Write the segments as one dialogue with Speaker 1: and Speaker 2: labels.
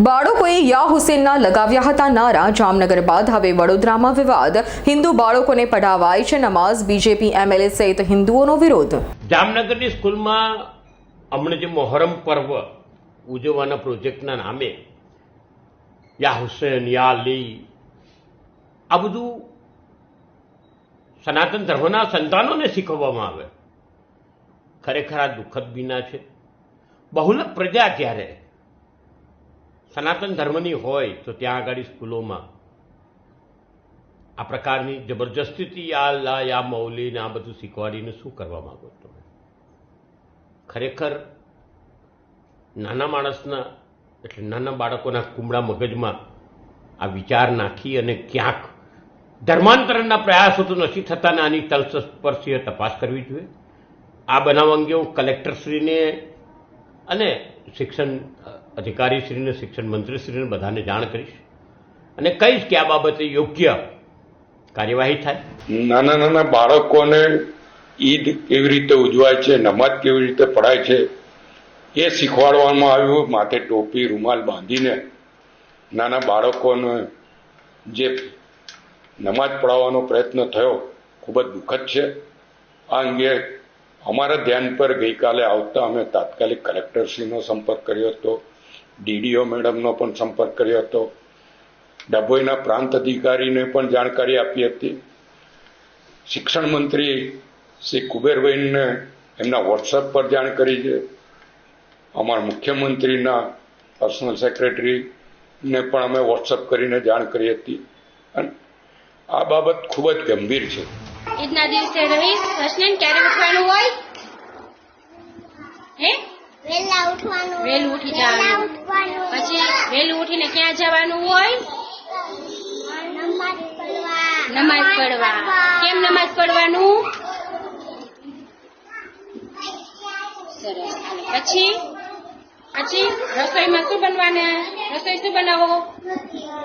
Speaker 1: બાળકોએ યા હુસેનના લગાવ્યા હતા નારા. જામનગર બાદ હવે વડોદરામાં વિવાદ. હિન્દુ બાળકોને પઢાવાય છે નમાઝ. બીજેપી એમએલએ સહિત હિન્દુઓનો વિરોધ.
Speaker 2: જામનગરની સ્કૂલમાં હમણાં જે મોહરમ પર્વ ઉજવવાના પ્રોજેક્ટના નામે યા હુસેન, યા અલી, આ બધું સનાતન ધર્મના સંતાનોને શીખવવામાં આવે. ખરેખર આ દુઃખદ બીના છે. બહુલક પ્રજા જ્યારે સનાતન ધર્મની હોય તો ત્યાં આગળ સ્કૂલોમાં આ પ્રકારની જબરજસ્તીથી યા લા, યા મૌલી ને આ બધું શીખવાડીને શું કરવા માગો તમે? ખરેખર નાના માણસના, એટલે નાના બાળકોના કુમળા મગજમાં આ વિચાર નાખી અને ક્યાંક ધર્માંતરણના પ્રયાસો તો નથી થતા ને આની તલસ્પર્શીય તપાસ કરવી જોઈએ? આ બનાવ અંગે હું કલેક્ટરશ્રીને અને શિક્ષણ, અધિકારીશ્રીને, શિક્ષણ મંત્રીશ્રીને બધાને જાણ કરીશ. અને કહીશ કે આ બાબતે યોગ્ય કાર્યવાહી થાય.
Speaker 3: નાના નાના બાળકોને ઈદ કેવી રીતે ઉજવાય છે નમાજ કેવી રીતે પડાય છે, એ શીખવાડવામાં આવ્યું. માથે ટોપી, રૂમાલ બાંધીને નાના બાળકોને જે નમાજ પડાવવાનો પ્રયત્ન થયો, ખૂબ જ દુઃખદ છે. આ અંગે અમારા ધ્યાન પર ગઈકાલે આવતા અમે તાત્કાલિક કલેક્ટરશ્રીનો સંપર્ક કર્યો હતો, ડીડીઓ મેડમનો પણ સંપર્ક કર્યો હતો, ડભોઈના પ્રાંત અધિકારીને પણ જાણકારી આપી હતી. શિક્ષણ મંત્રી શ્રી કુબેરભાઈને એમના વોટ્સઅપ પર જાણ કરી છે. અમારા મુખ્યમંત્રીના પર્સનલ સેક્રેટરીને પણ અમે વોટ્સઅપ કરીને જાણ કરી હતી. અને આ બાબત ખૂબ જ ગંભીર છે.
Speaker 4: ઈદના દિવસે રહીશ હસનેન ક્યારે ઉઠવાનું હોય? હે?
Speaker 5: વેલા ઉઠવાનું
Speaker 4: વહેલું ઉઠી જવાનું. પછી વહેલું ઉઠીને ક્યાં જવાનું હોય?
Speaker 5: નમાઝ પડવા
Speaker 4: કેમ નમાઝ પડવાનું સરસ. પછી? પછી રસોઈમાં શું બનવાને? રસોઈ શું બનાવો?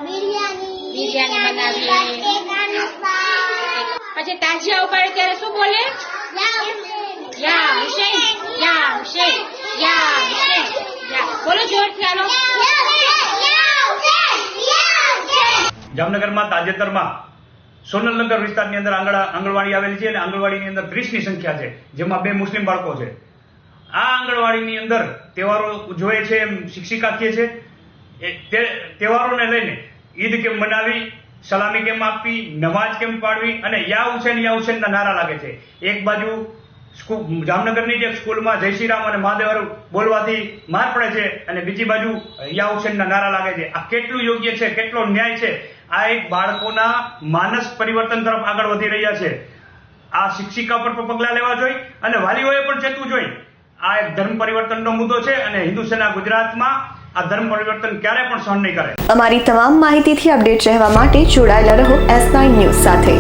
Speaker 5: બિરયાની.
Speaker 4: બિરયાની બનાવીએ. પછી તાજિયા ઉપાડે ત્યારે શું બોલે.
Speaker 6: જામનગરમાં, તાજેતરમાં સોનલનગર વિસ્તારની અંદર આંગણા આંગણવાડી આવેલી છે અને આંગણવાડીની અંદર ત્રીસની સંખ્યા છે, જેમાં બે મુસ્લિમ બાળકો છે. આ આંગણવાડીની અંદર તહેવારો ઉજવે છે એમ શિક્ષિકા કહે છે. તહેવારોને લઈને ઈદ કેમ મનાવી સલામી કેમ આપવી નમાજ કેમ પાડવી અને યા હુસેન, યા હુસેનના નારા લાગે છે. એક બાજુ જામનગરની જે સ્કૂલમાં જય શ્રી રામ અને મહાદેવર બોલવાથી માર પડે છે અને બીજી બાજુ યા હુસેનના નારા લાગે છે. આ કેટલું યોગ્ય છે, કેટલો ન્યાય છે? આ એક બાળકોના માનસ પરિવર્તન તરફ આગળ વધી રહ્યા છે. આ શિક્ષિકા પર પણ પગલાં લેવા જોઈએ અને વાલીઓએ પણ ચેતવું જોઈએ આ એક ધર્મ પરિવર્તનનો મુદ્દો છે અને હિન્દુ સેના ગુજરાતમાં આ ધર્મ પરિવર્તન ક્યારે પણ સહન નહીં કરે.
Speaker 7: અમારી તમામ માહિતીથી અપડેટ રહેવા માટે જોડાયેલા રહો એસ નાઇન ન્યૂઝ સાથે.